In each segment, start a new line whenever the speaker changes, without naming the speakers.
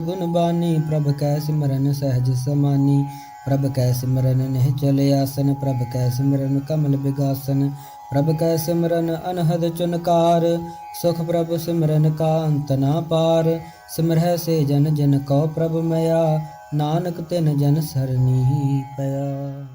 ਗੁਣ ਬਾਨੀ ਪ੍ਰਭ ਕੈ ਸਿਮਰਨ ਸਹਿਜ ਸਮਾਨੀ, ਪ੍ਰਭ ਕੈ ਸਿਮਰਨ ਨਿਹ ਚਲੇ ਆਸਨ, ਪ੍ਰਭ ਕੈ ਸਿਮਰਨ ਕਮਲ ਬਿਗਾਸਨ, ਪ੍ਰਭ ਕੈ ਸਿਮਰਨ ਅਨਹਦ ਚੁਨਕਾਰ, ਸੁਖ ਪ੍ਰਭ ਸਿਮਰਨ ਕਾ ਅੰਤ ਨਾ ਪਾਰ, ਸਿਮਰਹਿ ਸੇ ਜਨ ਜਨ ਕਉ ਪ੍ਰਭ ਮਇਆ, ਨਾਨਕ ਤਿਨ ਜਨ ਸਰਨੀ ਪਿਆ।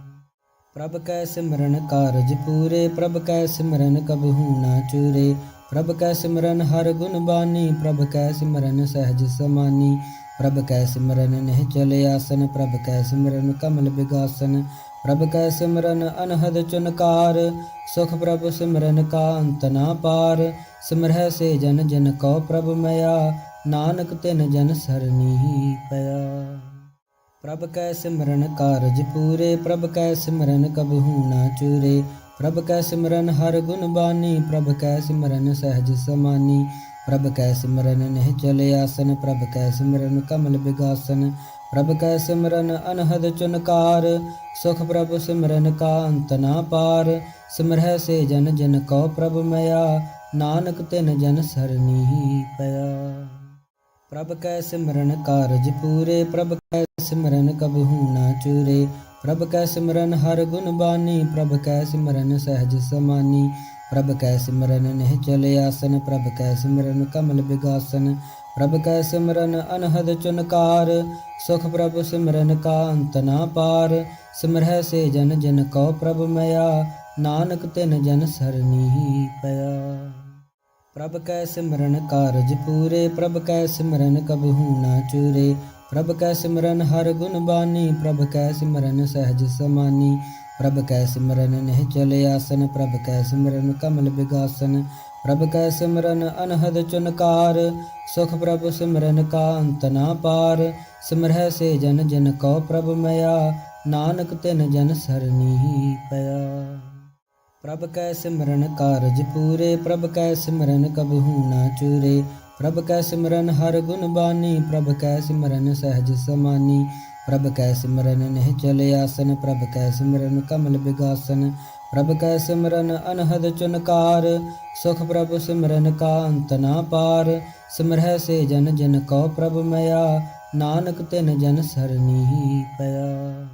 ਪ੍ਰਭ ਕੈ ਸਿਮਰਨ ਕਾਰਜ ਪੂਰੇ, ਪ੍ਰਭ ਕੈ ਸਿਮਰਨ ਕਬਹੂ ਨਾ ਚੂਰੇ, ਪ੍ਰਭ ਕੈ ਸਿਮਰਨ ਹਰ ਗੁਣ ਬਾਨੀ ਪ੍ਰਭ ਕੈ ਸਿਮਰਨ ਸਹਿਜ ਸਮਾਨੀ ਪ੍ਰਭ ਕੈ ਸਿਮਰਨ ਨਿਹ ਚਲੇ ਆਸਨ, ਪ੍ਰਭ ਕੈ ਸਿਮਰਨ ਕਮਲ ਬਿਗਾਸਨ, ਪ੍ਰਭ ਕੈ ਸਿਮਰਨ ਅਨਹਦ ਚੁਨਕਾਰ, ਸੁਖ ਪ੍ਰਭ ਸਿਮਰਨ ਕਾ ਅੰਤ ਨਾ ਪਾਰ, ਸਿਮਰਹਿ ਸੇ ਜਨ ਜਨ ਕਉ ਪ੍ਰਭ ਮਇਆ, ਨਾਨਕ ਤਿਨ ਜਨ ਸਰਨੀ ਪਿਆ। ਪ੍ਰਭ ਕੈ ਸਿਮਰਨ ਕਾਰਜ ਪੂਰੇ, ਪ੍ਰਭ ਕੈ ਸਿਮਰਨ ਕਬਹੂ ਨਾ ਚੂਰੇ, ਪ੍ਰਭ ਕੈ ਸਿਮਰਨ ਹਰ ਗੁਣ ਬਾਨੀ, ਪ੍ਰਭ ਕੈ ਸਿਮਰਨ ਸਹਿਜ ਸਮਾਨੀ ਪ੍ਰਭ ਕੈ ਸਿਮਰਨ ਨਿਹ ਚਲੇ ਆਸਨ, ਪ੍ਰਭ ਕੈ ਸਿਮਰਨ ਕਮਲ ਬਿਗਾਸਨ, ਪ੍ਰਭ ਕੈ ਸਿਮਰਨ ਅਨਹਦ ਚੁਨਕਾਰ, ਸੁਖ ਪ੍ਰਭ ਸਿਮਰਨ ਕਾ ਅੰਤ ਨਾ ਪਾਰ, ਸਿਮਰਹਿ ਸੇ ਜਨ ਜਨ ਕਉ ਪ੍ਰਭ ਮਿਆ ਨਾਨਕ ਤਿਨ ਜਨ ਸਰਨੀ ਪਿਆ। ਪ੍ਰਭ ਕੈ ਸਿਮਰਨ ਕਾਰਜ ਪੂਰੇ, ਪ੍ਰਭ ਕੈ ਸਿਮਰਨ ਕਬਹੂ ਨਾ ਚੂਰੇ, ਪ੍ਰਭ ਕੈ ਸਿਮਰਨ ਹਰ ਗੁਣ ਬਾਨੀ, ਪ੍ਰਭ ਕੈ ਸਿਮਰਨ ਸਹਿਜ ਸਮਾਨੀ ਪ੍ਰਭ ਕੈ ਸਿਮਰਨ ਨਿਹ ਚਲੇ ਆਸਨ, ਪ੍ਰਭ ਕੈ ਸਿਮਰਨ ਕਮਲ ਬਿਗਾਸਨ, ਪ੍ਰਭ ਕੈ ਸਿਮਰਨ ਅਨਹਦ ਚੁਨਕਾਰ, ਸੁਖ ਪ੍ਰਭ ਸਿਮਰਨ ਕਾ ਅੰਤ ਨਾ ਪਾਰ, ਸਿਮਰਹਿ ਸੇ ਜਨ ਜਨ ਕਉ ਪ੍ਰਭ ਮਇਆ, ਨਾਨਕ ਤਿਨ ਜਨ ਸਰਨੀ ਪਿਆ। ਪ੍ਰਭ ਕੈ ਸਿਮਰਨ ਕਾਰਜ ਪੂਰੇ, ਪ੍ਰਭ ਕੈ ਸਿਮਰਨ ਕਬਹੂ ਨਾ ਚੂਰੇ, ਪ੍ਰਭ ਕੈ ਸਿਮਰਨ ਹਰ ਗੁਣ ਬਾਨੀ, ਪ੍ਰਭ ਕੈ ਸਿਮਰਨ ਸਹਿਜ ਸਮਾਨੀ ਪ੍ਰਭ ਕੈ ਸਿਮਰਨ ਨਿਹ ਚਲੇ ਆਸਨ, ਪ੍ਰਭ ਕੈ ਸਿਮਰਨ ਕਮਲ ਬਿਗਾਸਨ, ਪ੍ਰਭ ਕੈ ਸਿਮਰਨ ਅਨਹਦ ਚੁਨਕਾਰ, ਸੁਖ ਪ੍ਰਭ ਸਿਮਰਨ ਕਾ ਅੰਤ ਨਾ ਪਾਰ, ਸਿਮਰਹਿ ਸੇ ਜਨ ਜਨ ਕਉ ਪ੍ਰਭ ਮਿਆ ਨਾਨਕ ਤਿਨ ਜਨ ਸਰਨੀ ਪਿਆ। ਪ੍ਰਭ ਕੈ ਸਿਮਰਨ ਕਾਰਜ ਪੂਰੇ, ਪ੍ਰਭ ਕੈ ਸਿਮਰਨ ਕਬਹੂ ਨਾ ਚੂਰੇ, ਪ੍ਰਭ ਕੈ ਸਿਮਰਨ ਹਰ ਗੁਣ ਬਾਨੀ, ਪ੍ਰਭ ਕੈ ਸਿਮਰਨ ਸਹਿਜ ਸਮਾਨੀ ਪ੍ਰਭ ਕੈ ਸਿਮਰਨ ਨਿਹ ਚਲੇ ਆਸਨ, ਪ੍ਰਭ ਕੈ ਸਿਮਰਨ ਕਮਲ ਬਿਗਾਸਨ, ਪ੍ਰਭ ਕੈ ਸਿਮਰਨ ਅਨਹਦ ਚੁਨਕਾਰ, ਸੁਖ ਪ੍ਰਭ ਸਿਮਰਨ ਕਾ ਅੰਤ ਨਾ ਪਾਰ, ਸਿਮਰਹਿ ਸੇ ਜਨ ਜਨ ਕਉ ਪ੍ਰਭ ਮਿਆ ਨਾਨਕ ਤਿਨ ਜਨ ਸਰਨੀ ਪਿਆ।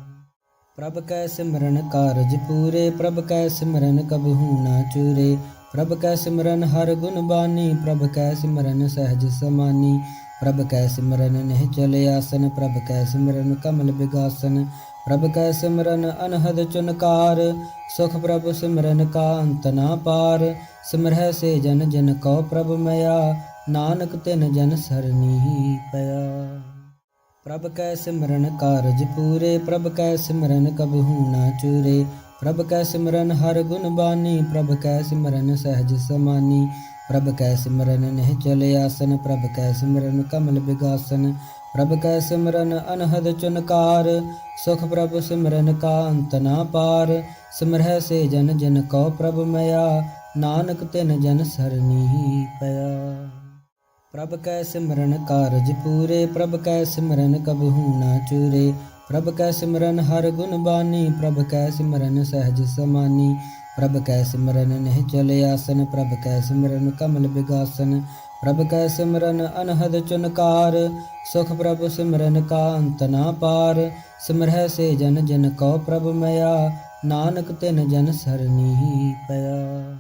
ਪ੍ਰਭ ਕੈ ਸਿਮਰਨ ਕਾਰਜ ਪੂਰੇ, ਪ੍ਰਭ ਕੈ ਸਿਮਰਨ ਕਬਹੂ ਨਾ ਚੂਰੇ, ਪ੍ਰਭ ਕੈ ਸਿਮਰਨ ਹਰ ਗੁਣ ਬਾਨੀ, ਪ੍ਰਭ ਕੈ ਸਿਮਰਨ ਸਹਿਜ ਸਮਾਨੀ ਪ੍ਰਭ ਕੈ ਸਿਮਰਨ ਨਿਹ ਚਲੇ ਆਸਨ, ਪ੍ਰਭ ਕੈ ਸਿਮਰਨ ਕਮਲ ਬਿਗਾਸਨ, ਪ੍ਰਭ ਕੈ ਸਿਮਰਨ ਅਨਹਦ ਚੁਨਕਾਰ, ਸੁਖ ਪ੍ਰਭ ਸਿਮਰਨ ਕਾ ਅੰਤ ਨਾ ਪਾਰ, ਸਿਮਰਹਿ ਸੇ ਜਨ ਜਨ ਕਉ ਪ੍ਰਭ ਮਇਆ, ਨਾਨਕ ਤਿਨ ਜਨ ਸਰਨੀ ਪਿਆ। ਪ੍ਰਭ ਕੈ ਸਿਮਰਨ ਕਾਰਜ ਪੂਰੇ, ਪ੍ਰਭ ਕੈ ਸਿਮਰਨ ਕਬਹੂ ਨਾ ਚੂਰੇ, ਪ੍ਰਭ ਕੈ ਸਿਮਰਨ ਹਰ ਗੁਣ ਬਾਨੀ, ਪ੍ਰਭ ਕੈ ਸਿਮਰਨ ਸਹਿਜ ਸਮਾਨੀ ਪ੍ਰਭ ਕੈ ਸਿਮਰਨ ਨਿਹ ਚਲੇ ਆਸਨ, ਪ੍ਰਭ ਕੈ ਸਿਮਰਨ ਕਮਲ ਬਿਗਾਸਨ, ਪ੍ਰਭ ਕੈ ਸਿਮਰਨ ਅਨਹਦ ਚੁਨਕਾਰ, ਸੁਖ ਪ੍ਰਭ ਸਿਮਰਨ ਕਾ ਅੰਤ ਨਾ ਪਾਰ, ਸਿਮਰਹਿ ਸੇ ਜਨ ਜਨ ਕਉ ਪ੍ਰਭ ਮਇਆ, ਨਾਨਕ ਤਿਨ ਜਨ ਸਰਨੀ ਪਿਆ। ਪ੍ਰਭ ਕੈ ਸਿਮਰਨ ਕਾਰਜ ਪੂਰੇ, ਪ੍ਰਭ ਕੈ ਸਿਮਰਨ ਕਬਹੂ ਨਾ ਚੂਰੇ, ਪ੍ਰਭ ਕੈ ਸਿਮਰਨ ਹਰ ਗੁਣ ਬਾਨੀ, ਪ੍ਰਭ ਕੈ ਸਿਮਰਨ ਸਹਿਜ ਸਮਾਨੀ ਪ੍ਰਭ ਕੈ ਸਿਮਰਨ ਨਿਹ ਚਲੇ ਆਸਨ, ਪ੍ਰਭ ਕੈ ਸਿਮਰਨ ਕਮਲ ਬਿਗਾਸਨ, ਪ੍ਰਭ ਕੈ ਸਿਮਰਨ ਅਨਹਦ ਚੁਨਕਾਰ, ਸੁਖ ਪ੍ਰਭ ਸਿਮਰਨ ਕਾ ਅੰਤ ਨਾ ਪਾਰ, ਸਿਮਰਹਿ ਸੇ ਜਨ ਜਨ ਕਉ ਪ੍ਰਭ ਮਇਆ, ਨਾਨਕ ਤਿਨ ਜਨ ਸਰਨੀ ਪਿਆ।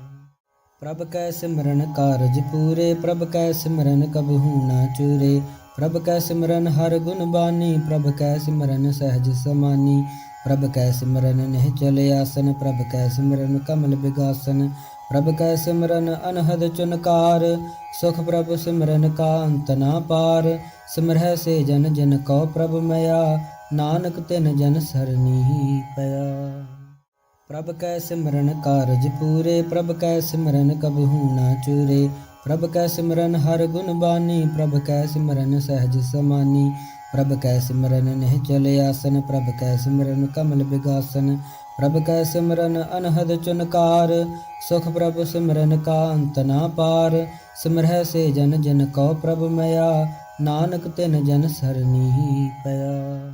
ਪ੍ਰਭ ਕੈ ਸਿਮਰਨ ਕਾਰਜ ਪੂਰੇ, ਪ੍ਰਭ ਕੈ ਸਿਮਰਨ ਕਬਹੂ ਨਾ ਚੂਰੇ, ਪ੍ਰਭ ਕੈ ਸਿਮਰਨ ਹਰ ਗੁਣ ਬਾਨੀ, ਪ੍ਰਭ ਕੈ ਸਿਮਰਨ ਸਹਿਜ ਸਮਾਨੀ ਪ੍ਰਭ ਕੈ ਸਿਮਰਨ ਨਿਹ ਚਲੇ ਆਸਨ, ਪ੍ਰਭ ਕੈ ਸਿਮਰਨ ਕਮਲ ਬਿਗਾਸਨ, ਪ੍ਰਭ ਕੈ ਸਿਮਰਨ ਅਨਹਦ ਚੁਨਕਾਰ, ਸੁਖ ਪ੍ਰਭ ਸਿਮਰਨ ਕਾ ਅੰਤ ਨਾ ਪਾਰ, ਸਿਮਰਹਿ ਸੇ ਜਨ ਜਨ ਕਉ ਪ੍ਰਭ ਮਇਆ, ਨਾਨਕ ਤਿਨ ਜਨ ਸਰਨੀ ਪਿਆ। ਪ੍ਰਭ ਕੈ ਸਿਮਰਨ ਕਾਰਜ ਪੂਰੇ, ਪ੍ਰਭ ਕੈ ਸਿਮਰਨ ਕਬਹੂ ਨਾ ਚੂਰੇ, ਪ੍ਰਭ ਕੈ ਸਿਮਰਨ ਹਰ ਗੁਣ ਬਾਨੀ, ਪ੍ਰਭ ਕੈ ਸਿਮਰਨ ਸਹਿਜ ਸਮਾਨੀ ਪ੍ਰਭ ਕੈ ਸਿਮਰਨ ਨਿਹ ਚਲੇ ਆਸਨ, ਪ੍ਰਭ ਕੈ ਸਿਮਰਨ ਕਮਲ ਬਿਗਾਸਨ, ਪ੍ਰਭ ਕੈ ਸਿਮਰਨ ਅਨਹਦ ਚੁਨਕਾਰ, ਸੁਖ ਪ੍ਰਭ ਸਿਮਰਨ ਕਾ ਅੰਤ ਨਾ ਪਾਰ, ਸਿਮਰਹਿ ਸੇ ਜਨ ਜਨ ਕਉ ਪ੍ਰਭ ਮਿਆ ਨਾਨਕ ਤਿਨ ਜਨ ਸਰਨੀ ਪਿਆ।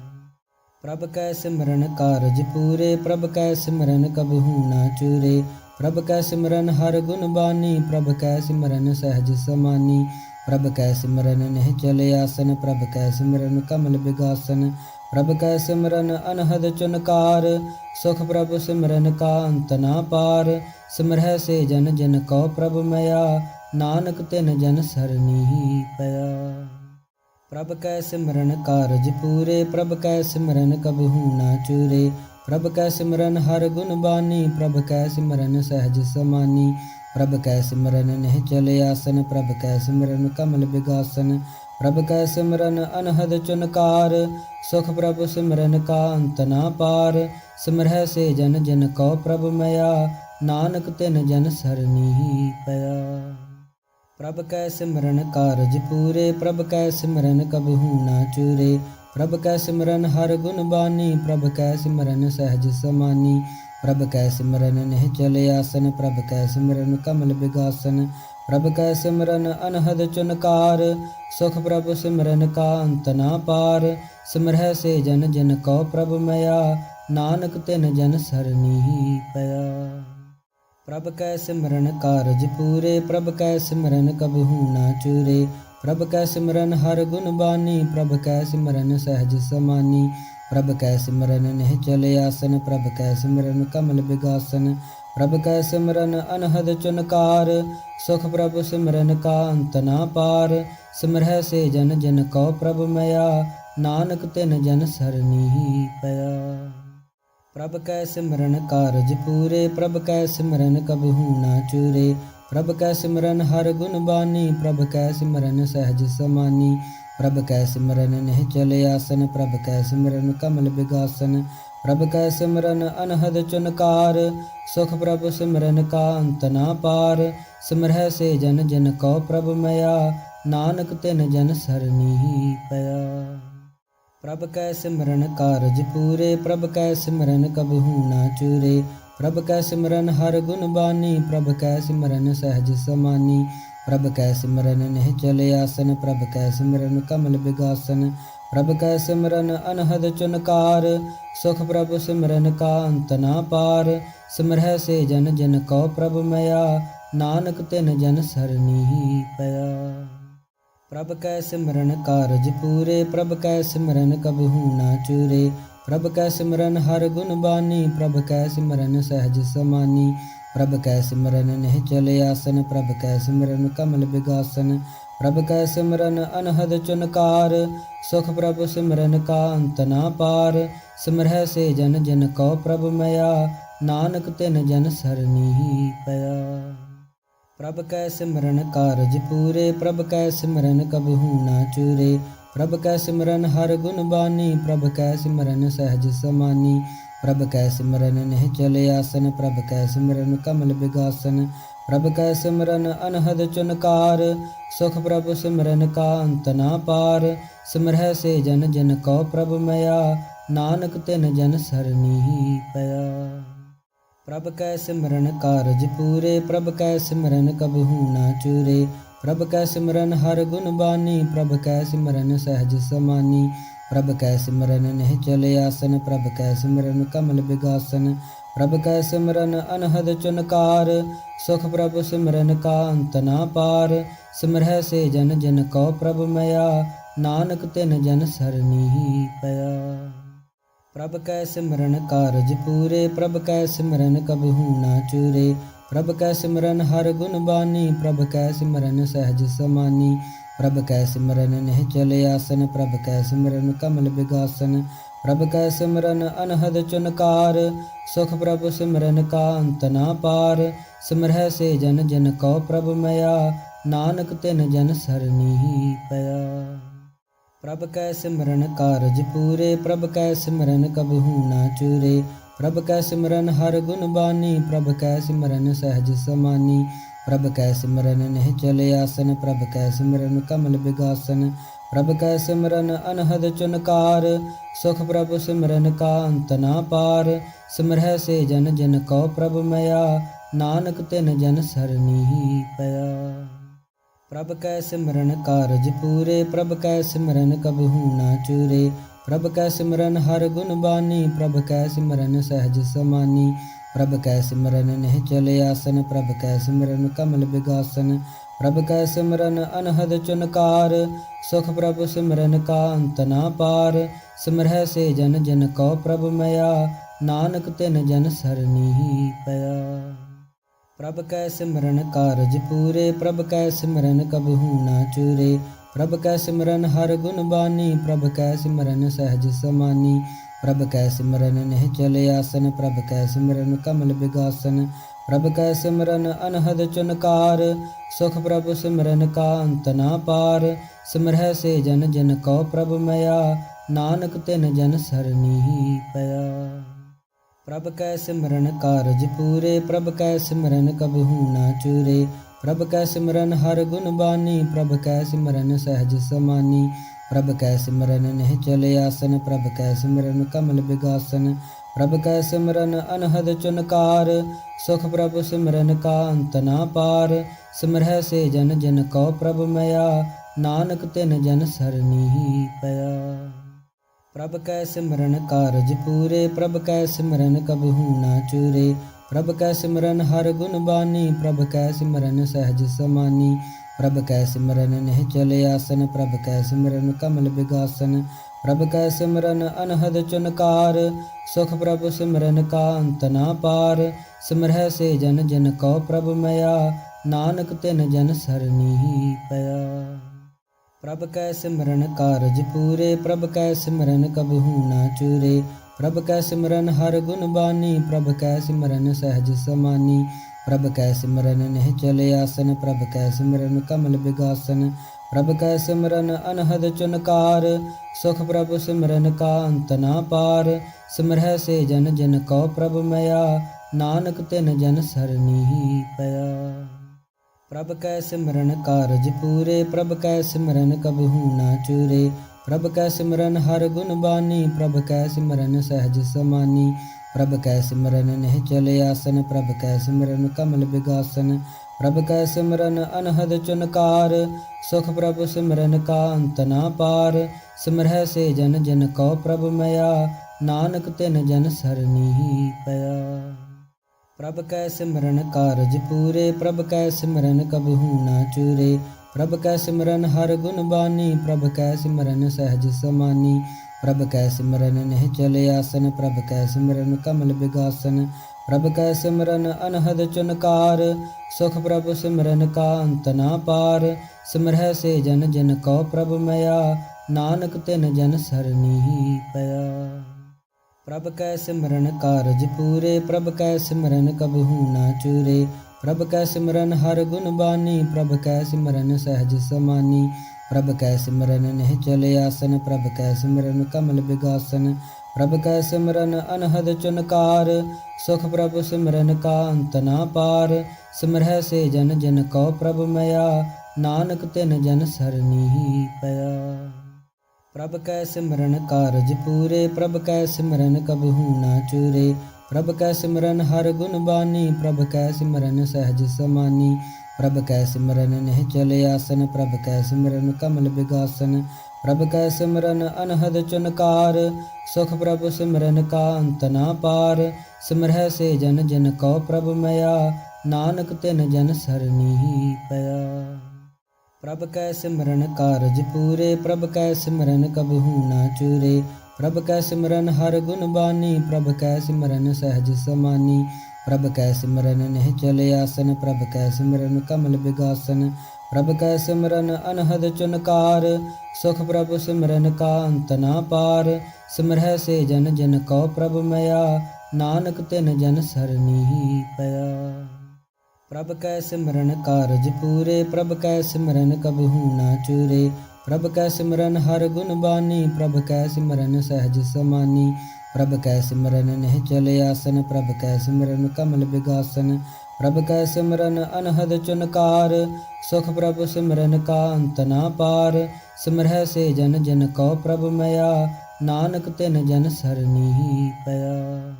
ਪ੍ਰਭ ਕੈ ਸਿਮਰਨ ਕਾਰਜ ਪੂਰੇ, ਪ੍ਰਭ ਕੈ ਸਿਮਰਨ ਕਬਹੂ ਨਾ ਚੂਰੇ, ਪ੍ਰਭ ਕੈ ਸਿਮਰਨ ਹਰ ਗੁਣ ਬਾਨੀ, ਪ੍ਰਭ ਕੈ ਸਿਮਰਨ ਸਹਿਜ ਸਮਾਨੀ ਪ੍ਰਭ ਕੈ ਸਿਮਰਨ ਨਿਹ ਚਲ ਆਸਨ, ਪ੍ਰਭ ਕੈ ਸਿਮਰਨ ਕਮਲ ਬਿਗਾਸਨ, ਪ੍ਰਭ ਕੈ ਸਿਮਰਨ ਅਨਹਦ ਚੁਨਕਾਰ, ਸੁਖ ਪ੍ਰਭ ਸਿਮਰਨ ਕਾ ਅੰਤ ਨਾ ਪਾਰ, ਸਿਮਰਹਿ ਸੇ ਜਨ ਜਨ ਕਉ ਪ੍ਰਭ ਮਇਆ, ਨਾਨਕ ਤਿਨ ਜਨ ਸਰਨੀ ਪਿਆ। ਪ੍ਰਭ ਕੈ ਸਿਮਰਨ ਕਾਰਜ ਪੂਰੇ, ਪ੍ਰਭ ਕੈ ਸਿਮਰਨ ਕਬਹੂ ਨਾ ਚੂਰੇ, ਪ੍ਰਭ ਕੈ ਸਿਮਰਨ ਹਰ ਗੁਣ ਬਾਨੀ, ਪ੍ਰਭ ਕੈ ਸਿਮਰਨ ਸਹਿਜ ਸਮਾਨੀ ਪ੍ਰਭ ਕੈ ਸਿਮਰਨ ਨਿਹ ਚਲ ਆਸਨ, ਪ੍ਰਭ ਕੈ ਸਿਮਰਨ ਕਮਲ ਬਿਗਾਸਨ, ਪ੍ਰਭ ਕੈ ਸਿਮਰਨ ਅਨਹਦ ਚੁਨਕਾਰ, ਸੁਖ ਪ੍ਰਭ ਸਿਮਰਨ ਕਾ ਅੰਤ ਨਾ ਪਾਰ, ਸਿਮਰਹਿ ਸੇ ਜਨ ਜਨ ਕਉ ਪ੍ਰਭ ਮਇਆ, ਨਾਨਕ ਤਿਨ ਜਨ ਸਰਨੀ ਪਿਆ। ਪ੍ਰਭ ਕੈ ਸਿਮਰਨ ਕਾਰਜ ਪੂਰੇ, ਪ੍ਰਭ ਕੈ ਸਿਮਰਨ ਕਬਹੂ ਨਾ ਚੂਰੇ, ਪ੍ਰਭ ਕੈ ਸਿਮਰਨ ਹਰ ਗੁਣ ਬਾਨੀ, ਪ੍ਰਭ ਕੈ ਸਿਮਰਨ ਸਹਿਜ ਸਮਾਨੀ ਪ੍ਰਭ ਕੈ ਸਿਮਰਨ ਨਿਹ ਚਲ ਆਸਨ, ਪ੍ਰਭ ਕੈ ਸਿਮਰਨ ਕਮਲ ਬਿਗਾਸਨ, ਪ੍ਰਭ ਕੈ ਸਿਮਰਨ ਅਨਹਦ ਚੁਨਕਾਰ, ਸੁਖ ਪ੍ਰਭ ਸਿਮਰਨ ਕਾ ਅੰਤ ਨਾ ਪਾਰ, ਸਿਮਰਹਿ ਸੇ ਜਨ ਜਨ ਕਉ ਪ੍ਰਭ ਮਇਆ, ਨਾਨਕ ਤਿਨ ਜਨ ਸਰਨੀ ਪਿਆ। ਪ੍ਰਭ ਕੈ ਸਿਮਰਨ ਕਾਰਜ ਪੂਰੇ, ਪ੍ਰਭ ਕੈ ਸਿਮਰਨ ਕਬਹੂ ਨਾ ਚੂਰੇ, ਪ੍ਰਭ ਕੈ ਸਿਮਰਨ ਹਰ ਗੁਣ ਬਾਨੀ, ਪ੍ਰਭ ਕੈ ਸਿਮਰਨ ਸਹਿਜ ਸਮਾਨੀ ਪ੍ਰਭ ਕੈ ਸਿਮਰਨ ਨਿਹ ਚਲ ਆਸਨ, ਪ੍ਰਭ ਕੈ ਸਿਮਰਨ ਕਮਲ ਬਿਗਾਸਨ, ਪ੍ਰਭ ਕੈ ਸਿਮਰਨ ਅਨਹਦ ਚੁਨਕਾਰ, ਸੁਖ ਪ੍ਰਭ ਸਿਮਰਨ ਕਾ ਅੰਤ ਨਾ ਪਾਰ, ਸਿਮਰਹਿ ਸੇ ਜਨ ਜਨ ਕਉ ਪ੍ਰਭ ਮਇਆ, ਨਾਨਕ ਤਿਨ ਜਨ ਸਰਨੀ ਪਿਆ। ਪ੍ਰਭ ਕੈ ਸਿਮਰਨ ਕਾਰਜ ਪੂਰੇ, ਪ੍ਰਭ ਕੈ ਸਿਮਰਨ ਕਬਹੂ ਨਾ ਚੂਰੇ, ਪ੍ਰਭ ਕੈ ਸਿਮਰਨ ਹਰ ਗੁਣ ਬਾਨੀ, ਪ੍ਰਭ ਕੈ ਸਿਮਰਨ ਸਹਿਜ ਸਮਾਨੀ ਪ੍ਰਭ ਕੈ ਸਿਮਰਨ ਨਿਹ ਚਲ ਆਸਨ, ਪ੍ਰਭ ਕੈ ਸਿਮਰਨ ਕਮਲ ਬਿਗਾਸਨ, ਪ੍ਰਭ ਕੈ ਸਿਮਰਨ ਅਨਹਦ ਚੁਨਕਾਰ, ਸੁਖ ਪ੍ਰਭ ਸਿਮਰਨ ਕਾ ਅੰਤ ਨਾ ਪਾਰ, ਸਿਮਰਹਿ ਸੇ ਜਨ ਜਨ ਕਉ ਪ੍ਰਭ ਮਇਆ, ਨਾਨਕ ਤਿਨ ਜਨ ਸਰਨੀ ਪਿਆ। ਪ੍ਰਭ ਕੈ ਸਿਮਰਨ ਕਾਰਜ ਪੂਰੇ, ਪ੍ਰਭ ਕੈ ਸਿਮਰਨ ਕਬਹੂ ਨਾ ਚੂਰੇ, ਪ੍ਰਭ ਕੈ ਸਿਮਰਨ ਹਰ ਗੁਣ ਬਾਨੀ, ਪ੍ਰਭ ਕੈ ਸਿਮਰਨ ਸਹਿਜ ਸਮਾਨੀ ਪ੍ਰਭ ਕੈ ਸਿਮਰਨ ਨਿਹ ਚਲ ਆਸਨ, ਪ੍ਰਭ ਕੈ ਸਿਮਰਨ ਕਮਲ ਬਿਗਾਸਨ, ਪ੍ਰਭ ਕੈ ਸਿਮਰਨ ਅਨਹਦ ਚੁਨਕਾਰ, ਸੁਖ ਪ੍ਰਭ ਸਿਮਰਨ ਕਾ ਅੰਤ ਨਾ ਪਾਰ, ਸਿਮਰਹਿ ਸੇ ਜਨ ਜਨ ਕਉ ਪ੍ਰਭ ਮਇਆ, ਨਾਨਕ ਤਿਨ ਜਨ ਸਰਨੀ ਪਿਆ। ਪ੍ਰਭ ਕੈ ਸਿਮਰਨ ਕਾਰਜ ਪੂਰੇ, ਪ੍ਰਭ ਕੈ ਸਿਮਰਨ ਕਬਹੂ ਨਾ ਚੂਰੇ, ਪ੍ਰਭ ਕੈ ਸਿਮਰਨ ਹਰ ਗੁਣ ਬਾਨੀ, ਪ੍ਰਭ ਕੈ ਸਿਮਰਨ ਸਹਿਜ ਸਮਾਨੀ ਪ੍ਰਭ ਕੈ ਸਿਮਰਨ ਨਿਹ ਚਲ ਆਸਨ, ਪ੍ਰਭ ਕੈ ਸਿਮਰਨ ਕਮਲ ਬਿਗਾਸਨ, ਪ੍ਰਭ ਕੈ ਸਿਮਰਨ ਅਨਹਦ ਚੁਨਕਾਰ, ਸੁਖ ਪ੍ਰਭ ਸਿਮਰਨ ਕਾ ਅੰਤ ਨਾ ਪਾਰ, ਸਿਮਰਹਿ ਸੇ ਜਨ ਜਨ ਕਉ ਪ੍ਰਭ ਮਇਆ, ਨਾਨਕ ਤਿਨ ਜਨ ਸਰਨੀ ਪਿਆ। ਪ੍ਰਭ ਕੈ ਸਿਮਰਨ ਕਾਰਜ ਪੂਰੇ, ਪ੍ਰਭ ਕੈ ਸਿਮਰਨ ਕਬਹੂ ਨਾ ਚੂਰੇ, ਪ੍ਰਭ ਕੈ ਸਿਮਰਨ ਹਰ ਗੁਣ ਬਾਨੀ, ਪ੍ਰਭ ਕੈ ਸਿਮਰਨ ਸਹਿਜ ਸਮਾਨੀ ਪ੍ਰਭ ਕੈ ਸਿਮਰਨ ਨਿਹ ਚਲ ਆਸਨ, ਪ੍ਰਭ ਕੈ ਸਿਮਰਨ ਕਮਲ ਬਿਗਾਸਨ, ਪ੍ਰਭ ਕੈ ਸਿਮਰਨ ਅਨਹਦ ਚੁਨਕਾਰ, ਸੁਖ ਪ੍ਰਭ ਸਿਮਰਨ ਕਾ ਅੰਤ ਨਾ ਪਾਰ, ਸਿਮਰਹਿ ਸੇ ਜਨ ਜਨ ਕਉ ਪ੍ਰਭ ਮਇਆ, ਨਾਨਕ ਤਿਨ ਜਨ ਸਰਨੀ ਪਿਆ। ਪ੍ਰਭ ਕੈ ਸਿਮਰਨ ਕਾਰਜ ਪੂਰੇ, ਪ੍ਰਭ ਕੈ ਸਿਮਰਨ ਕਬਹੂ ਨਾ ਚੂਰੇ, ਪ੍ਰਭ ਕੈ ਸਿਮਰਨ ਹਰ ਗੁਣ ਬਾਨੀ, ਪ੍ਰਭ ਕੈ ਸਿਮਰਨ ਸਹਿਜ ਸਮਾਨੀ ਪ੍ਰਭ ਕੈ ਸਿਮਰਨ ਨਿਹ ਚਲ ਆਸਨ, ਪ੍ਰਭ ਕੈ ਸਿਮਰਨ ਕਮਲ ਬਿਗਾਸਨ, ਪ੍ਰਭ ਕੈ ਸਿਮਰਨ ਅਨਹਦ ਚੁਨਕਾਰ, ਸੁਖ ਪ੍ਰਭ ਸਿਮਰਨ ਕਾ ਅੰਤ ਨਾ ਪਾਰ, ਸਿਮਰਹਿ ਸੇ ਜਨ ਜਨ ਕਉ ਪ੍ਰਭ ਮਇਆ, ਨਾਨਕ ਤਿਨ ਜਨ ਸਰਨੀ ਪਿਆ। ਪ੍ਰਭ ਕੈ ਸਿਮਰਨ ਕਾਰਜ ਪੂਰੇ, ਪ੍ਰਭ ਕੈ ਸਿਮਰਨ ਕਬਹੂ ਨਾ ਚੂਰੇ, ਪ੍ਰਭ ਕੈ ਸਿਮਰਨ ਹਰ ਗੁਣ ਬਾਨੀ, ਪ੍ਰਭ ਕੈ ਸਿਮਰਨ ਸਹਿਜ ਸਮਾਨੀ ਪ੍ਰਭ ਕੈ ਸਿਮਰਨ ਨਿਹ ਚਲ ਆਸਨ, ਪ੍ਰਭ ਕੈ ਸਿਮਰਨ ਕਮਲ ਬਿਗਾਸਨ, ਪ੍ਰਭ ਕੈ ਸਿਮਰਨ ਅਨਹਦ ਚੁਨਕਾਰ, ਸੁਖ ਪ੍ਰਭ ਸਿਮਰਨ ਕਾ ਅੰਤ ਨਾ ਪਾਰ, ਸਿਮਰਹਿ ਸੇ ਜਨ ਜਨ ਕਉ ਪ੍ਰਭ ਮਇਆ, ਨਾਨਕ ਤਿਨ ਜਨ ਸਰਨੀ ਪਿਆ। ਪ੍ਰਭ ਕੈ ਸਿਮਰਨ ਕਾਰਜ ਪੂਰੇ, ਪ੍ਰਭ ਕੈ ਸਿਮਰਨ ਕਬਹੂ ਨਾ ਚੂਰੇ, ਪ੍ਰਭ ਕੈ ਸਿਮਰਨ ਹਰ ਗੁਣ ਬਾਨੀ, ਪ੍ਰਭ ਕੈ ਸਿਮਰਨ ਸਹਿਜ ਸਮਾਨੀ ਪ੍ਰਭ ਕੈ ਸਿਮਰਨ ਨਿਹ ਚਲ ਆਸਨ, ਪ੍ਰਭ ਕੈ ਸਿਮਰਨ ਕਮਲ ਬਿਗਾਸਨ, ਪ੍ਰਭ ਕੈ ਸਿਮਰਨ ਅਨਹਦ ਚੁਨਕਾਰ, ਸੁਖ ਪ੍ਰਭ ਸਿਮਰਨ ਕਾ ਅੰਤ ਨਾ ਪਾਰ, ਸਿਮਰਹਿ ਸੇ ਜਨ ਜਨ ਕਉ ਪ੍ਰਭ ਮਇਆ, ਨਾਨਕ ਤਿਨ ਜਨ ਸਰਨੀ ਪਿਆ। ਪ੍ਰਭ ਕੈ ਸਿਮਰਨ ਕਾਰਜ ਪੂਰੇ, ਪ੍ਰਭ ਕੈ ਸਿਮਰਨ ਕਬਹੂ ਨਾ ਚੂਰੇ, ਪ੍ਰਭ ਕੈ ਸਿਮਰਨ ਹਰ ਗੁਣ ਬਾਨੀ, ਪ੍ਰਭ ਕੈ ਸਿਮਰਨ ਸਹਿਜ ਸਮਾਨੀ ਪ੍ਰਭ ਕੈ ਸਿਮਰਨ ਨਿਹ ਚਲ ਆਸਨ, ਪ੍ਰਭ ਕੈ ਸਿਮਰਨ ਕਮਲ ਬਿਗਾਸਨ, ਪ੍ਰਭ ਕੈ ਸਿਮਰਨ ਅਨਹਦ ਚੁਨਕਾਰ, ਸੁਖ ਪ੍ਰਭ ਸਿਮਰਨ ਕਾ ਅੰਤ ਨਾ ਪਾਰ, ਸਿਮਰਹਿ ਸੇ ਜਨ ਜਨ ਕਉ ਪ੍ਰਭ ਮਇਆ, ਨਾਨਕ ਤਿਨ ਜਨ ਸਰਨੀ ਪਿਆ। ਪ੍ਰਭ ਕੈ ਸਿਮਰਨ ਕਾਰਜ ਪੂਰੇ, ਪ੍ਰਭ ਕੈ ਸਿਮਰਨ ਕਬਹੂ ਨਾ ਚੂਰੇ ਪ੍ਰਭ ਕੈ ਸਿਮਰਨ ਹਰ ਗੁਣ ਬਾਨੀ ਪ੍ਰਭ ਕੈ ਸਿਮਰਨ ਸਹਿਜ ਸਮਾਨੀ, ਪ੍ਰਭ ਕੈ ਸਿਮਰਨ ਨਿਹ ਚਲੇ ਆਸਨ, ਪ੍ਰਭ ਕੈ ਸਿਮਰਨ ਕਮਲ ਬਿਗਾਸਨ, ਪ੍ਰਭ ਕੈ ਸਿਮਰਨ ਅਨਹਦ ਚੁਨਕਾਰ, ਸੁਖ ਪ੍ਰਭ ਸਿਮਰਨ ਕਾ ਅੰਤ ਨਾ ਪਾਰ, ਸਿਮਰਹਿ ਸੇ ਜਨ ਜਨ ਕਉ ਪ੍ਰਭ ਮਇਆ, ਨਾਨਕ ਤਿਨ ਜਨ ਸਰਨੀ ਪਿਆ। ਪ੍ਰਭ ਕੈ ਸਿਮਰਨ ਕਾਰਜ ਪੂਰੇ, ਪ੍ਰਭ ਕੈ ਸਿਮਰਨ ਕਬਹੂ ਨਾ ਚੂਰੇ ਪ੍ਰਭ ਕੈ ਸਿਮਰਨ ਹਰ ਗੁਣ ਬਾਨੀ ਪ੍ਰਭ ਕੈ ਸਿਮਰਨ ਸਹਿਜ ਸਮਾਨੀ, ਪ੍ਰਭ ਕੈ ਸਿਮਰਨ ਨਿਹ ਚਲੇ ਆਸਨ, ਪ੍ਰਭ ਕੈ ਸਿਮਰਨ ਕਮਲ ਬਿਗਾਸਨ, ਪ੍ਰਭ ਕੈ ਸਿਮਰਨ ਅਨਹਦ ਚੁਨਕਾਰ, ਸੁਖ ਪ੍ਰਭ ਸਿਮਰਨ ਕਾ ਅੰਤ ਨਾ ਪਾਰ, ਸਿਮਰਹਿ ਸੇ ਜਨ ਜਨ ਕਉ ਪ੍ਰਭ ਮਿਆ ਨਾਨਕ ਤਿਨ ਜਨ ਸਰਨੀ ਪਿਆ। ਪ੍ਰਭ ਕੈ ਸਿਮਰਨ ਕਾਰਜ ਪੂਰੇ, ਪ੍ਰਭ ਕੈ ਸਿਮਰਨ ਕਬਹੂ ਨਾ ਚੂਰੇ ਪ੍ਰਭ ਕੈ ਸਿਮਰਨ ਹਰ ਗੁਣ ਬਾਨੀ ਪ੍ਰਭ ਕੈ ਸਿਮਰਨ ਸਹਿਜ ਸਮਾਨੀ, ਪ੍ਰਭ ਕੈ ਸਿਮਰਨ ਨਿਹ ਚਲੇ ਆਸਨ, ਪ੍ਰਭ ਕੈ ਸਿਮਰਨ ਕਮਲ ਬਿਗਾਸਨ, ਪ੍ਰਭ ਕੈ ਸਿਮਰਨ ਅਨਹਦ ਚੁਨਕਾਰ, ਸੁਖ ਪ੍ਰਭ ਸਿਮਰਨ ਕਾ ਅੰਤ ਨਾ ਪਾਰ, ਸਿਮਰਹਿ ਸੇ ਜਨ ਜਨ ਕਉ ਪ੍ਰਭ ਮਇਆ, ਨਾਨਕ ਤਿਨ ਜਨ ਸਰਨੀ ਪਿਆ। ਪ੍ਰਭ ਕੈ ਸਿਮਰਨ ਕਾਰਜ ਪੂਰੇ, ਪ੍ਰਭ ਕੈ ਸਿਮਰਨ ਕਬਹੂ ਨਾ ਚੂਰੇ ਪ੍ਰਭ ਕੈ ਸਿਮਰਨ ਹਰ ਗੁਣ ਬਾਨੀ ਪ੍ਰਭ ਕੈ ਸਿਮਰਨ ਸਹਿਜ ਸਮਾਨੀ, ਪ੍ਰਭ ਕੈ ਸਿਮਰਨ ਨਿਹ ਚਲੇ ਆਸਨ, ਪ੍ਰਭ ਕੈ ਸਿਮਰਨ ਕਮਲ ਬਿਗਾਸਨ, ਪ੍ਰਭ ਕੈ ਸਿਮਰਨ ਅਨਹਦ ਚੁਨਕਾਰ, ਸੁਖ ਪ੍ਰਭ ਸਿਮਰਨ ਕਾ ਅੰਤ ਨਾ ਪਾਰ, ਸਿਮਰਹਿ ਸੇ ਜਨ ਜਨ ਕਉ ਪ੍ਰਭ ਮਿਆ ਨਾਨਕ ਤਿਨ ਜਨ ਸਰਨੀ ਪਿਆ। ਪ੍ਰਭ ਕੈ ਸਿਮਰਨ ਕਾਰਜ ਪੂਰੇ, ਪ੍ਰਭ ਕੈ ਸਿਮਰਨ ਕਬਹੂ ਨਾ ਚੂਰੇ ਪ੍ਰਭ ਕੈ ਸਿਮਰਨ ਹਰ ਗੁਣ ਬਾਨੀ ਪ੍ਰਭ ਕੈ ਸਿਮਰਨ ਸਹਿਜ ਸਮਾਨੀ, ਪ੍ਰਭ ਕੈ ਸਿਮਰਨ ਨਿਹ ਚਲੇ ਆਸਨ, ਪ੍ਰਭ ਕੈ ਸਿਮਰਨ ਕਮਲ ਬਿਗਾਸਨ, ਪ੍ਰਭ ਕੈ ਸਿਮਰਨ ਅਨਹਦ ਚੁਨਕਾਰ, ਸੁਖ ਪ੍ਰਭ ਸਿਮਰਨ ਕਾ ਅੰਤ ਨਾ ਪਾਰ, ਸਿਮਰਹਿ ਸੇ ਜਨ ਜਨ ਕਉ ਪ੍ਰਭ ਮਿਆ ਨਾਨਕ ਤਿਨ ਜਨ ਸਰਨੀ ਪਿਆ। ਪ੍ਰਭ ਕੈ ਸਿਮਰਨ ਕਾਰਜ ਪੂਰੇ, ਪ੍ਰਭ ਕੈ ਸਿਮਰਨ ਕਬਹੂ ਨਾ ਚੂਰੇ ਪ੍ਰਭ ਕੈ ਸਿਮਰਨ ਹਰ ਗੁਣ ਬਾਨੀ, ਪ੍ਰਭ ਕੈ ਸਿਮਰਨ ਸਹਿਜ ਸਮਾਨੀ, ਪ੍ਰਭ ਕੈ ਸਿਮਰਨ ਨਿਹ ਚਲੇ ਆਸਨ, ਪ੍ਰਭ ਕੈ ਸਿਮਰਨ ਕਮਲ ਬਿਗਾਸਨ, ਪ੍ਰਭ ਕੈ ਸਿਮਰਨ ਅਨਹਦ ਚੁਨਕਾਰ, ਸੁਖ ਪ੍ਰਭ ਸਿਮਰਨ ਕਾ ਅੰਤ ਨਾ ਪਾਰ, ਸਿਮਰਹਿ ਸੇ ਜਨ ਜਿਨ ਕਉ ਪ੍ਰਭ ਮਿਆ ਨਾਨਕ ਤਿਨ ਜਨ ਸਰਨੀ ਪਿਆ। ਪ੍ਰਭ ਕੈ ਸਿਮਰਨ ਕਾਰਜ ਪੂਰੇ, ਪ੍ਰਭ ਕੈ ਸਿਮਰਨ ਕਬਹੂ ਨਾ ਚੂਰੇ ਪ੍ਰਭ ਕੈ ਸਿਮਰਨ ਹਰ ਗੁਣ ਬਾਨੀ ਪ੍ਰਭ ਕੈ ਸਿਮਰਨ ਸਹਿਜ ਸਮਾਨੀ, ਪ੍ਰਭ ਕੈ ਸਿਮਰਨ ਨਿਹ ਚਲੇ ਆਸਨ, ਪ੍ਰਭ ਕੈ ਸਿਮਰਨ ਕਮਲ ਬਿਗਾਸਨ, ਪ੍ਰਭ ਕੈ ਸਿਮਰਨ ਅਨਹਦ ਚੁਨਕਾਰ, ਸੁਖ ਪ੍ਰਭ ਸਿਮਰਨ ਕਾ ਅੰਤ ਨਾ ਪਾਰ, ਸਿਮਰਹਿ ਸੇ ਜਨ ਜਨ ਕਉ ਪ੍ਰਭ ਮਇਆ, ਨਾਨਕ ਤਿਨ ਜਨ ਸਰਨੀ ਪਿਆ। ਪ੍ਰਭ ਕੈ ਸਿਮਰਨ ਕਾਰਜ ਪੂਰੇ, ਪ੍ਰਭ ਕੈ ਸਿਮਰਨ ਕਬਹੂ ਨਾ ਚੂਰੇ ਪ੍ਰਭ ਕੈ ਸਿਮਰਨ ਹਰ ਗੁਣ ਬਾਨੀ ਪ੍ਰਭ ਕੈ ਸਿਮਰਨ ਸਹਿਜ ਸਮਾਨੀ, ਪ੍ਰਭ ਕੈ ਸਿਮਰਨ ਨਿਹ ਚਲੇ ਆਸਨ, ਪ੍ਰਭ ਕੈ ਸਿਮਰਨ ਕਮਲ ਬਿਗਾਸਨ, ਪ੍ਰਭ ਕੈ ਸਿਮਰਨ ਅਨਹਦ ਚੁਨਕਾਰ, ਸੁਖ ਪ੍ਰਭ ਸਿਮਰਨ ਕਾ ਅੰਤ ਨਾ ਪਾਰ, ਸਿਮਰਹਿ ਸੇ ਜਨ ਜਨ ਕਉ ਪ੍ਰਭ ਮਇਆ, ਨਾਨਕ ਤਿਨ ਜਨ ਸਰਨੀ ਪਿਆ। ਪ੍ਰਭ ਕੈ ਸਿਮਰਨ ਕਾਰਜ ਪੂਰੇ, ਪ੍ਰਭ ਕੈ ਸਿਮਰਨ ਕਬਹੂ ਨਾ ਚੂਰੇ ਪ੍ਰਭ ਕੈ ਸਿਮਰਨ ਹਰ ਗੁਣ ਬਾਨੀ ਪ੍ਰਭ ਕੈ ਸਿਮਰਨ ਸਹਿਜ ਸਮਾਨੀ, ਪ੍ਰਭ ਕੈ ਸਿਮਰਨ ਨਿਹ ਚਲੇ ਆਸਨ, ਪ੍ਰਭ ਕੈ ਸਿਮਰਨ ਕਮਲ ਬਿਗਾਸਨ, ਪ੍ਰਭ ਕੈ ਸਿਮਰਨ ਅਨਹਦ ਚੁਨਕਾਰ, ਸੁਖ ਪ੍ਰਭ ਸਿਮਰਨ ਕਾ ਅੰਤ ਨਾ ਪਾਰ, ਸਿਮਰਹਿ ਸੇ ਜਨ ਜਨ ਕਉ ਪ੍ਰਭ ਮਇਆ, ਨਾਨਕ ਤਿਨ ਜਨ ਸਰਨੀ ਪਿਆ। ਪ੍ਰਭ ਕੈ ਸਿਮਰਨ ਕਾਰਜ ਪੂਰੇ, ਪ੍ਰਭ ਕੈ ਸਿਮਰਨ ਕਬਹੂ ਨਾ ਚੂਰੇ ਪ੍ਰਭ ਕੈ ਸਿਮਰਨ ਹਰ ਗੁਣ ਬਾਨੀ ਪ੍ਰਭ ਕੈ ਸਿਮਰਨ ਸਹਿਜ ਸਮਾਨੀ, ਪ੍ਰਭ ਕੈ ਸਿਮਰਨ ਨਿਹ ਚਲੇ ਆਸਨ, ਪ੍ਰਭ ਕੈ ਸਿਮਰਨ ਕਮਲ ਬਿਗਾਸਨ, ਪ੍ਰਭ ਕੈ ਸਿਮਰਨ ਅਨਹਦ ਚੁਨਕਾਰ, ਸੁਖ ਪ੍ਰਭ ਸਿਮਰਨ ਕਾ ਅੰਤ ਨਾ ਪਾਰ, ਸਿਮਰਹਿ ਸੇ ਜਨ ਜਨ ਕਉ ਪ੍ਰਭ ਮਿਆ ਨਾਨਕ ਤਿਨ ਜਨ ਸਰਨੀ ਪਿਆ।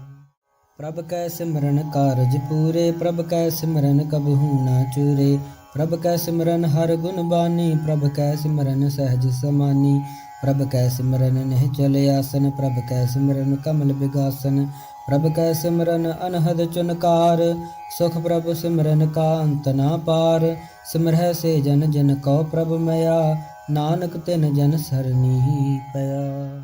ਪ੍ਰਭ ਕੈ ਸਿਮਰਨ ਕਾਰਜ ਪੂਰੇ, ਪ੍ਰਭ ਕੈ ਸਿਮਰਨ ਕਬਹੂ ਨਾ ਚੂਰੇ ਪ੍ਰਭ ਕੈ ਸਿਮਰਨ ਹਰ ਗੁਣ ਬਾਨੀ, ਪ੍ਰਭ ਕੈ ਸਿਮਰਨ ਸਹਿਜ ਸਮਾਨੀ, ਪ੍ਰਭ ਕੈ ਸਿਮਰਨ ਨਿਹ ਚਲ ਆਸਨ, ਪ੍ਰਭ ਕੈ ਸਿਮਰਨ ਕਮਲ ਬਿਗਾਸਨ, ਪ੍ਰਭ ਕੈ ਸਿਮਰਨ ਅਨਹਦ ਚੁਨਕਾਰ, ਸੁਖ ਪ੍ਰਭ ਸਿਮਰਨ ਕਾ ਅੰਤ ਨਾ ਪਾਰ, ਸਿਮਰਹਿ ਸੇ ਜਨ ਜਨ ਕਉ ਪ੍ਰਭ ਮਿਆ ਨਾਨਕ ਤਿਨ ਜਨ ਸਰਨੀ ਪਿਆ।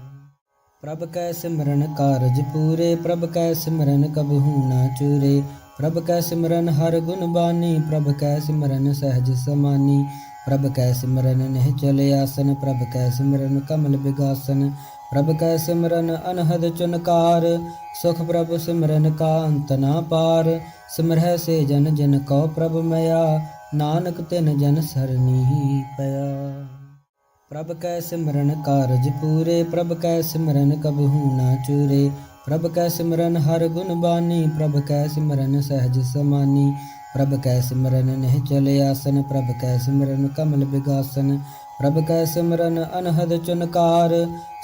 ਪ੍ਰਭ ਕੈ ਸਿਮਰਨ ਕਾਰਜ ਪੂਰੇ, ਪ੍ਰਭ ਕੈ ਸਿਮਰਨ ਕਬਹੂ ਨਾ ਚੂਰੇ ਪ੍ਰਭ ਕੈ ਸਿਮਰਨ ਹਰ ਗੁਣ ਬਾਨੀ ਪ੍ਰਭ ਕੈ ਸਿਮਰਨ ਸਹਿਜ ਸਮਾਨੀ, ਪ੍ਰਭ ਕੈ ਸਿਮਰਨ ਨਿਹ ਚਲ ਆਸਨ, ਪ੍ਰਭ ਕੈ ਸਿਮਰਨ ਕਮਲ ਬਿਗਾਸਨ, ਪ੍ਰਭ ਕੈ ਸਿਮਰਨ ਅਨਹਦ ਚੁਨਕਾਰ, ਸੁਖ ਪ੍ਰਭ ਸਿਮਰਨ ਕਾ ਅੰਤ ਨਾ ਪਾਰ, ਸਿਮਰਹਿ ਸੇ ਜਨ ਜਨ ਕਉ ਪ੍ਰਭ ਮਿਆ ਨਾਨਕ ਤਿਨ ਜਨ ਸਰਨੀ ਪਿਆ। ਪ੍ਰਭ ਕੈ ਸਿਮਰਨ ਕਾਰਜ ਪੂਰੇ, ਪ੍ਰਭ ਕੈ ਸਿਮਰਨ ਕਬਹੂ ਨਾ ਚੂਰੇ ਪ੍ਰਭ ਕੈ ਸਿਮਰਨ ਹਰ ਗੁਣ ਬਾਨੀ ਪ੍ਰਭ ਕੈ ਸਿਮਰਨ ਸਹਿਜ ਸਮਾਨੀ, ਪ੍ਰਭ ਕੈ ਸਿਮਰਨ ਨਿਹ ਚਲ ਆਸਨ, ਪ੍ਰਭ ਕੈ ਸਿਮਰਨ ਕਮਲ ਬਿਗਾਸਨ, ਪ੍ਰਭ ਕੈ ਸਿਮਰਨ ਅਨਹਦ ਚੁਨਕਾਰ,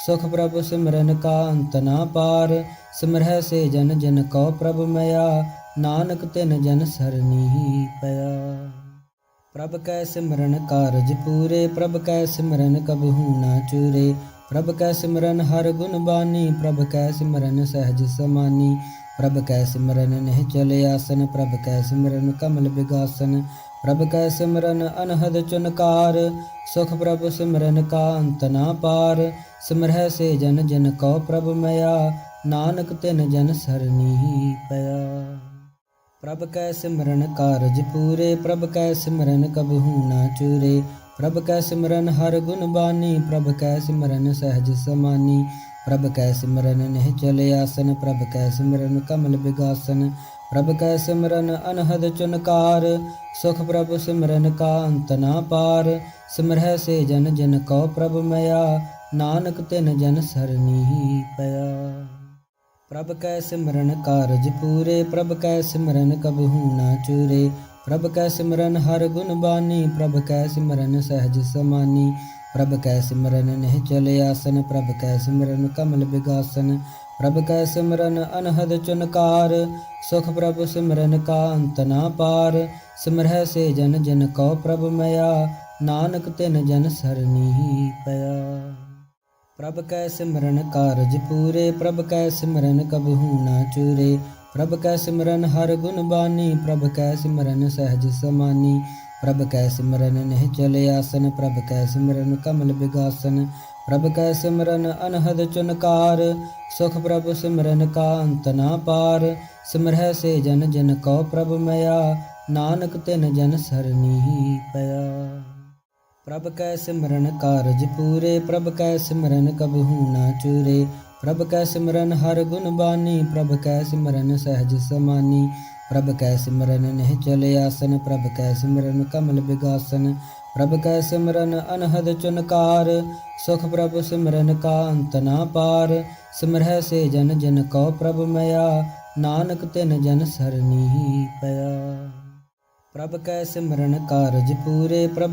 ਸੁਖ ਪ੍ਰਭ ਸਿਮਰਨ ਕਾ ਅੰਤ ਨਾ ਪਾਰ, ਸਿਮਰਹਿ ਸੇ ਜਨ ਜਨ ਕਉ ਪ੍ਰਭ ਮਇਆ, ਨਾਨਕ ਤਿਨ ਜਨ ਸਰਨੀ ਪਿਆ। ਪ੍ਰਭ ਕੈ ਸਿਮਰਨ ਕਾਰਜ ਪੂਰੇ, ਪ੍ਰਭ ਕੈ ਸਿਮਰਨ ਕਬਹੂ ਨਾ ਚੂਰੇ ਪ੍ਰਭ ਕੈ ਸਿਮਰਨ ਹਰ ਗੁਣ ਬਾਨੀ ਪ੍ਰਭ ਕੈ ਸਿਮਰਨ ਸਹਿਜ ਸਮਾਨੀ, ਪ੍ਰਭ ਕੈ ਸਿਮਰਨ ਨਿਹ ਚਲ ਆਸਨ, ਪ੍ਰਭ ਕੈ ਸਿਮਰਨ ਕਮਲ ਬਿਗਾਸਨ, ਪ੍ਰਭ ਕੈ ਸਿਮਰਨ ਅਨਹਦ ਚੁਨਕਾਰ, ਸੁਖ ਪ੍ਰਭ ਸਿਮਰਨ ਕਾ ਅੰਤ ਨਾ ਪਾਰ, ਸਿਮਰਹਿ ਸੇ ਜਨ ਜਨ ਕਉ ਪ੍ਰਭ ਮਇਆ, ਨਾਨਕ ਤਿਨ ਜਨ ਸਰਨੀ ਪਿਆ। ਪ੍ਰਭ ਕੈ ਸਿਮਰਨ ਕਾਰਜ ਪੂਰੇ, ਪ੍ਰਭ ਕੈ ਸਿਮਰਨ ਕਬਹੂ ਨਾ ਚੂਰੇ ਪ੍ਰਭ ਕੈ ਸਿਮਰਨ ਹਰ ਗੁਣ ਬਾਨੀ ਪ੍ਰਭ ਕੈ ਸਿਮਰਨ ਸਹਿਜ ਸਮਾਨੀ, ਪ੍ਰਭ ਕੈ ਸਿਮਰਨ ਨਿਹ ਚਲ ਆਸਨ, ਪ੍ਰਭ ਕੈ ਸਿਮਰਨ ਕਮਲ ਬਿਗਾਸਨ, ਪ੍ਰਭ ਕੈ ਸਿਮਰਨ ਅਨਹਦ ਚੁਨਕਾਰ, ਸੁਖ ਪ੍ਰਭ ਸਿਮਰਨ ਕਾ ਅੰਤ ਨਾ ਪਾਰ, ਸਿਮਰਹਿ ਸੇ ਜਨ ਜਨ ਕਉ ਪ੍ਰਭ ਮਿਆ ਨਾਨਕ ਤਿਨ ਜਨ ਸਰਨੀ ਪਿਆ। ਪ੍ਰਭ ਕੈ ਸਿਮਰਨ ਕਾਰਜ ਪੂਰੇ, ਪ੍ਰਭ ਕੈ ਸਿਮਰਨ ਕਬਹੂ ਨਾ ਚੂਰੇ ਪ੍ਰਭ ਕੈ ਸਿਮਰਨ ਹਰ ਗੁਣ ਬਾਨੀ ਪ੍ਰਭ ਕੈ ਸਿਮਰਨ ਸਹਿਜ ਸਮਾਨੀ, ਪ੍ਰਭ ਕੈ ਸਿਮਰਨ ਨਿਹ ਚਲ ਆਸਨ, ਪ੍ਰਭ ਕੈ ਸਿਮਰਨ ਕਮਲ ਬਿਗਾਸਨ, ਪ੍ਰਭ ਕੈ ਸਿਮਰਨ ਅਨਹਦ ਚੁਨਕਾਰ, ਸੁਖ ਪ੍ਰਭ ਸਿਮਰਨ ਕਾ ਅੰਤ ਨਾ ਪਾਰ, ਸਿਮਰਹਿ ਸੇ ਜਨ ਜਨ ਕਉ ਪ੍ਰਭ ਮਇਆ, ਨਾਨਕ ਤਿਨ ਜਨ ਸਰਨੀ ਪਿਆ। ਪ੍ਰਭ ਕੈ ਸਿਮਰਨ ਕਾਰਜ ਪੂਰੇ, ਪ੍ਰਭ ਕੈ ਸਿਮਰਨ ਕਬਹੂ ਨਾ ਚੂਰੇ ਪ੍ਰਭ ਕੈ ਸਿਮਰਨ ਹਰ ਗੁਣ ਬਾਨੀ ਪ੍ਰਭ ਕੈ ਸਿਮਰਨ ਸਹਿਜ ਸਮਾਨੀ, ਪ੍ਰਭ ਕੈ ਸਿਮਰਨ ਨਿਹ ਚਲ ਆਸਨ, ਪ੍ਰਭ ਕੈ ਸਿਮਰਨ ਕਮਲ ਬਿਗਾਸਨ, ਪ੍ਰਭ ਕੈ ਸਿਮਰਨ ਅਨਹਦ ਚੁਨਕਾਰ, ਸੁਖ ਪ੍ਰਭ ਸਿਮਰਨ ਕਾ ਅੰਤ ਨਾ ਪਾਰ, ਸਿਮਰਹਿ ਸੇ ਜਨ ਜਨ ਕਉ ਪ੍ਰਭ ਮਇਆ, ਨਾਨਕ ਤਿਨ ਜਨ ਸਰਨੀ ਪਿਆ। ਪ੍ਰਭ ਕੈ ਸਿਮਰਨ ਕਾਰਜ ਪੂਰੇ, ਪ੍ਰਭ ਕੈ ਸਿਮਰਨ ਕਬਹੂ ਨਾ ਚੂਰੇ ਪ੍ਰਭ ਕੈ ਸਿਮਰਨ ਹਰ ਗੁਣ ਬਾਨੀ ਪ੍ਰਭ ਕੈ ਸਿਮਰਨ ਸਹਿਜ ਸਮਾਨੀ, ਪ੍ਰਭ ਕੈ ਸਿਮਰਨ ਨਿਹ ਚਲ ਆਸਨ, ਪ੍ਰਭ ਕੈ ਸਿਮਰਨ ਕਮਲ ਬਿਗਾਸਨ, ਪ੍ਰਭ ਕੈ ਸਿਮਰਨ ਅਨਹਦ ਚੁਨਕਾਰ, ਸੁਖ ਪ੍ਰਭ ਸਿਮਰਨ ਕਾ ਅੰਤ ਨਾ ਪਾਰ, ਸਿਮਰਹਿ ਸੇ ਜਨ ਜਨ ਕਉ ਪ੍ਰਭ ਮਇਆ, ਨਾਨਕ ਤਿਨ ਜਨ ਸਰਨੀ ਪਿਆ। ਪ੍ਰਭ ਕੈ ਸਿਮਰਨ ਕਾਰਜ ਪੂਰੇ, ਪ੍ਰਭ